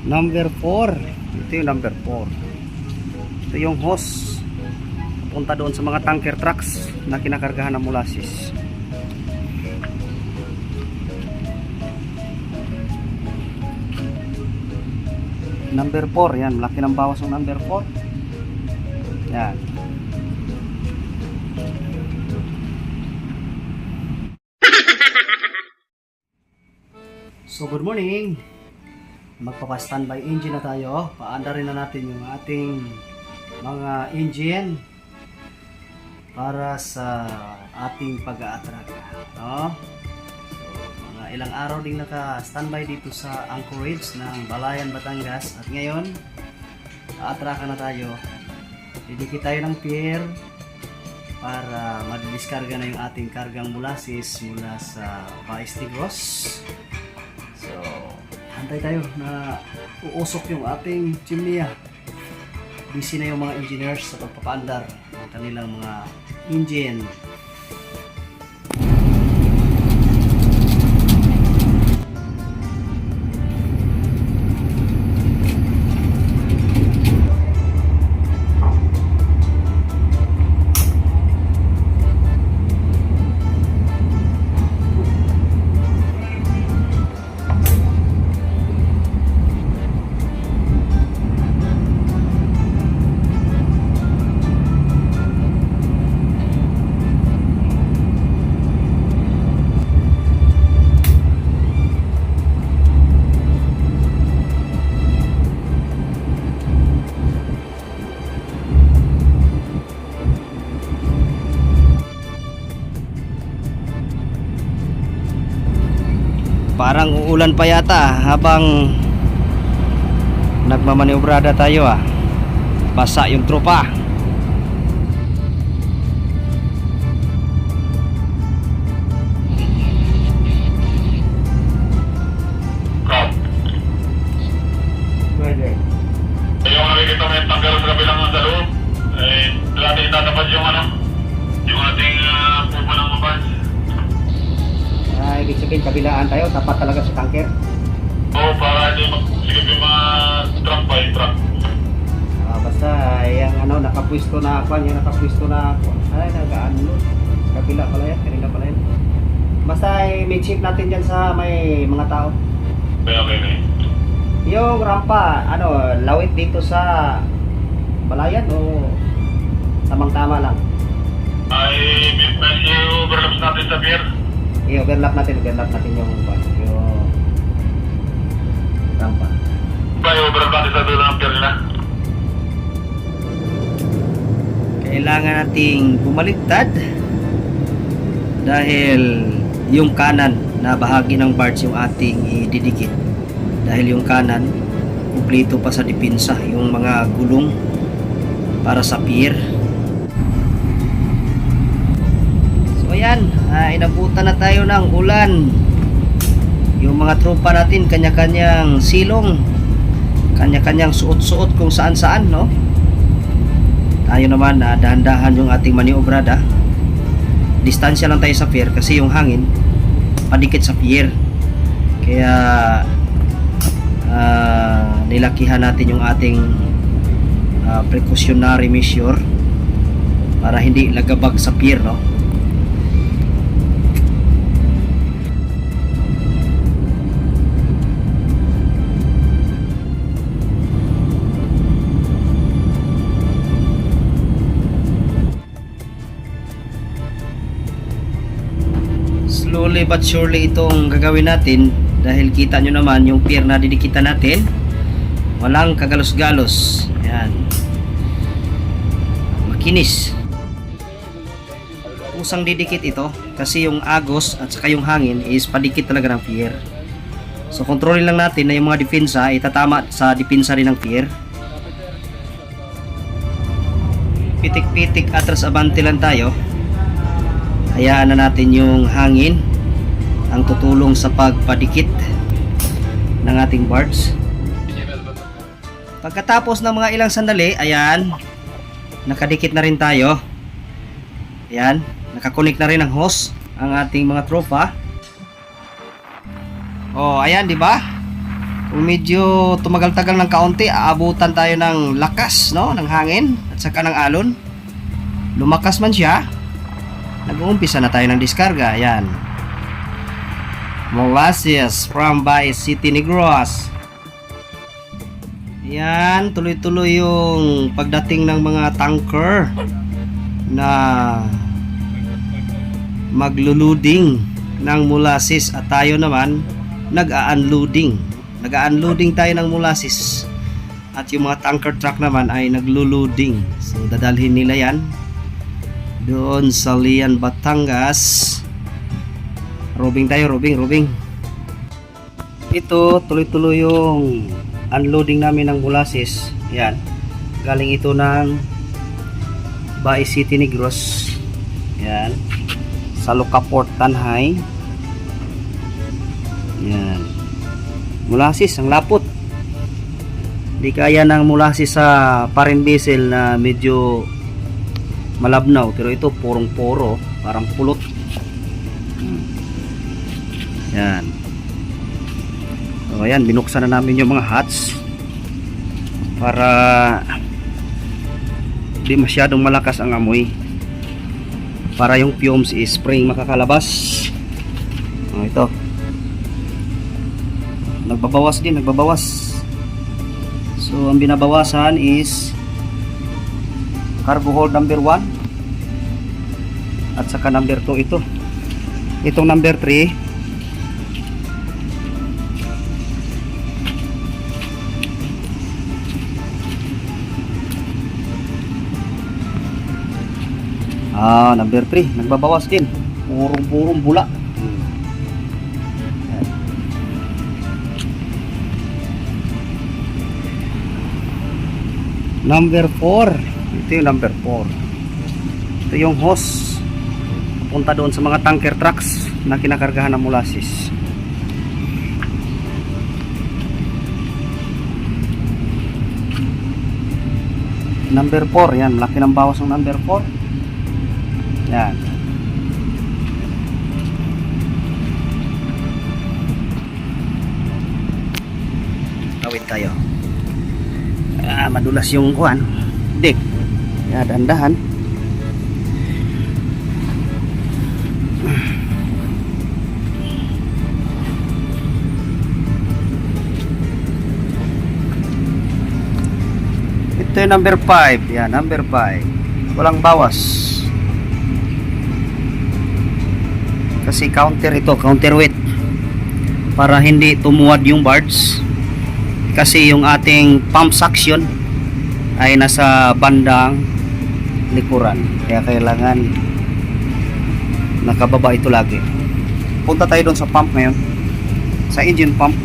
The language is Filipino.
Number 4. Ito yung number 4. Ito yung hose. Punta doon sa mga tanker trucks na kinakargahan ng molasses. Number 4. Yan. Laki ng bawas ng number 4. Yan. So good morning. Magpapa-standby engine na tayo. Paanda rin na natin yung ating mga engine para sa ating pag-aatraga. No? So, mga ilang araw din naka-standby dito sa anchorage ng Balayan, Batangas. At ngayon, aatraka na tayo. Didikit tayo ng pier para madidiskarga na yung ating kargang molasses mula sa Baes Tigros. So, hantay tayo na uusok yung ating chimney. Busy na yung mga engineers sa pagpapaandar ng kanilang mga engine. Parang uulan pa yata habang nagmamaniobrada tayo ah. Basa yung tropa. Sabihin kabilaan tayo, tapat talaga sa tanker. Oo, para hindi magsigip yung mga truck by truck. Ah, basta yung ano nakapwisto na ako, yung nakapwisto na ako. Ay, nag-ano. Kabila pala yan, kanina pala yan. Basta eh, may check natin dyan sa may mga tao. Okay, okay, okay. Yung rampa, ano, lawit dito sa balayan o tamang-tama lang. Ay, may may overlaps natin sa pier. I-overlap natin, overlap natin yung, yung rampa. Ba, overlap sa dulo ng pier nila. Kailangan nating bumaliktad dahil yung kanan na bahagi ng barge yung ating ididikit. Dahil yung kanan, kumplito pa sa dipinsa yung mga gulong para sa pier. So ayan, ah, inabutan na tayo ng ulan. Yung mga tropa natin, kanya-kanyang silong, kanya-kanyang suot-suot kung saan-saan, no? Tayo naman, na dahan-dahan yung ating maniobrada. Distansya lang tayo sa pier kasi yung hangin padikit sa pier. Kaya ah, nilakihan natin yung ating ah, precautionary measure para hindi lagabag sa pier, no? Slowly but surely itong gagawin natin dahil kita nyo naman yung pier na didikitan natin walang kagalos-galos. Yan. Makinis. Usang didikit ito kasi yung agos at saka yung hangin is padikit talaga ng pier. So kontrolin lang natin na yung mga depensa itatama sa depensa rin ng pier. Pitik-pitik atras abante lang tayo. Hayaan na natin yung hangin ang tutulong sa pagpadikit ng ating barge pagkatapos ng mga ilang sandali ayan nakadikit na rin tayo ayan nakakunik na rin ang hose ang ating mga tropa oh ayan di ba Kung medyo tumagal-tagal ng kaunti, aabutan tayo ng lakas, no? Ng hangin at saka ng alon. Lumakas man siya, nag-uumpisa na tayo ng diskarga. Ayan. Molasses from by City Negros. Yan, tuloy-tuloy yung pagdating ng mga tanker na magluluding ng molasses at tayo naman nag-a-unloading. Nag-a-unloading tayo ng molasses at yung mga tanker truck naman ay nagluluding. So dadalhin nila yan doon sa Lian, Batangas. Robing tayo, robing, robing. Ito, tuloy-tuloy yung unloading namin ng molasses. Yan. Galing ito ng Bay City Negros. Yan. Sa Lucaport, Tanhay. Yan. Molasses, ang lapot. Di kaya ng molasses sa parin diesel na medyo malabnaw. Pero ito, purong-poro. Parang pulot. Hmm. Yan. So, ayan, binuksan na namin yung mga hats para di masyadong malakas ang amoy. Para yung fumes is spring makakalabas. Oh, ito. Nagbabawas din, nagbabawas. So ang binabawasan is cargo hold number 1 at saka number 2 ito. Itong number 3 Ah, number 3, nagbabawas din. Purong-purong bula. Number 4. Ito yung number 4. Ito yung hose. Punta doon sa mga tanker trucks na kinakargahan ng molasses. Number 4, yan. Laki ng bawas ng number 4. Yan. Tawid tayo. Ah, madulas yung kuan. Dik. Ya, dandahan. Ito yung number 5. Yan, number 5. Walang bawas. Kasi counter ito, counterweight. Para hindi tumuwad yung barge. Kasi yung ating pump suction ay nasa bandang likuran. Kaya kailangan nakababa ito lagi. Punta tayo doon sa pump ngayon. Sa engine pump.